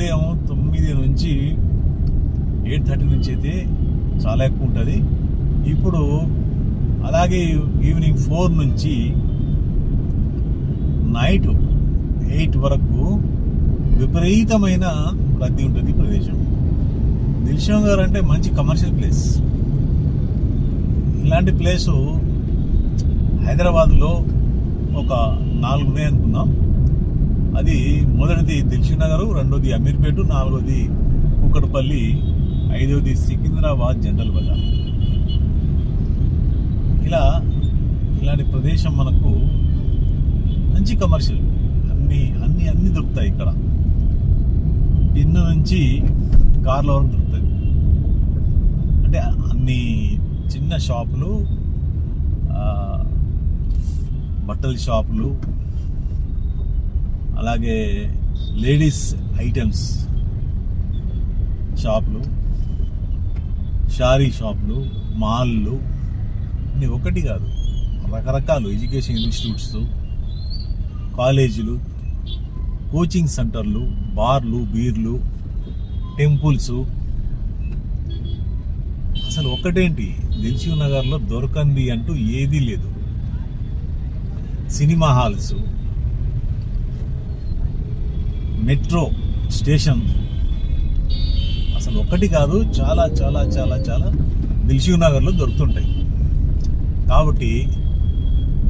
ఉదయం తొమ్మిది నుంచి ఎయిట్ థర్టీ నుంచి అయితే చాలా ఎక్కువ ఉంటుంది. ఇప్పుడు అలాగే ఈవినింగ్ ఫోర్ నుంచి నైట్ ఎయిట్ వరకు విపరీతమైన రద్దీ ఉంటుంది ఈ ప్రదేశం. దిల్షం గారు అంటే మంచి కమర్షియల్ ప్లేస్. ఇలాంటి ప్లేసు హైదరాబాద్లో ఒక నాలుగు ఉన్నాయి అనుకుందాం అది మొదటిది దిల్షుక్ నగర్ రెండోది అమీర్పేట నాలుగోది కుక్కడపల్లి ఐదవది సికింద్రాబాద్ జనరల్ బజార్. ఇలా ఇలాంటి ప్రదేశం మనకు మంచి కమర్షియల్ అన్ని అన్ని అన్ని దొరుకుతాయి ఇక్కడ. పిన్ను నుంచి కార్ల వరకు దొరుకుతుంది అంటే అన్ని చిన్న షాపులు బట్టల షాపులు అలాగే లేడీస్ ఐటమ్స్ షాపులు షారీ షాపులు మాల్లు అన్ని ఒకటి కాదు. రకరకాలు ఎడ్యుకేషన్ ఇన్స్టిట్యూట్స్ కాలేజీలు కోచింగ్ సెంటర్లు బార్లు బీర్లు టెంపుల్స్. అసలు ఒకటేంటి దిల్షుక్ నగర్లో దొరకంది అంటూ ఏదీ లేదు. Cinema halls metro station. అసలు ఒకటి కాదు చాలా చాలా చాలా చాలా దిల్షివ్ నగర్లో దొరుకుతుంటాయి. కాబట్టి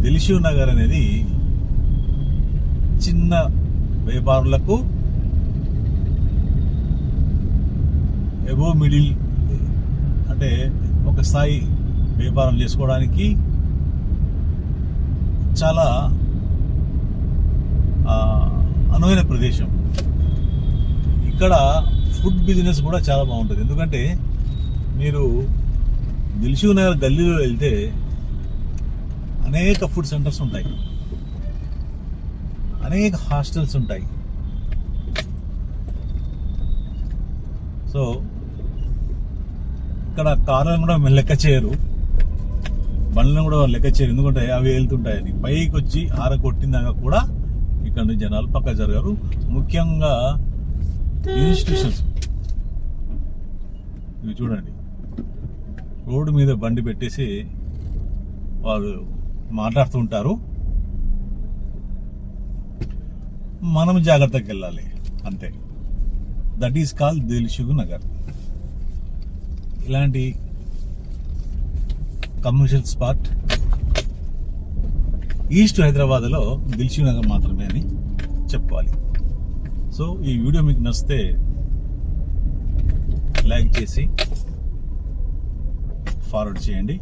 దిల్షివ్ నగర్ అనేది చిన్న వ్యాపారులకు ఎబో మిడిల్ అంటే ఒక స్థాయి వ్యాపారం చేసుకోవడానికి చాలా అనువైన ప్రదేశం. ఇక్కడ ఫుడ్ బిజినెస్ కూడా చాలా బాగుంటుంది. ఎందుకంటే మీరు దిల్షుక్ నగర్ గల్లీలో వెళ్తే అనేక ఫుడ్ సెంటర్స్ ఉంటాయి. అనేక హాస్టల్స్ ఉంటాయి. సో ఇక్కడ కార్లను కూడా లెక్క చేయరు. బండ్లను కూడా లెక్క చేయరు. ఎందుకంటే అవి వెళ్తుంటాయని. పైకి వచ్చి ఆర కొట్టిందాక కూడా ఇక్కడ నుంచి జనాలు పక్క జరగారు. ముఖ్యంగా ఇన్స్టిట్యూషన్స్ ఇవి చూడండి. రోడ్డు మీద బండి పెట్టేసి వారు మాట్లాడుతుంటారు మనం జాగ్రత్తగా వెళ్ళాలి. అంతే. That is call Dilsukh Nagar. ఇలాంటి కమర్షియల్ స్పాట్ ఈస్ట్ హైదరాబాద్లో దిల్షుక్ నగర్ మాత్రమే అని చెప్పుకోవాలి సో ఈ వీడియో మీకు నచ్చితే లైక్ చేసి ఫార్వర్డ్ చేయండి.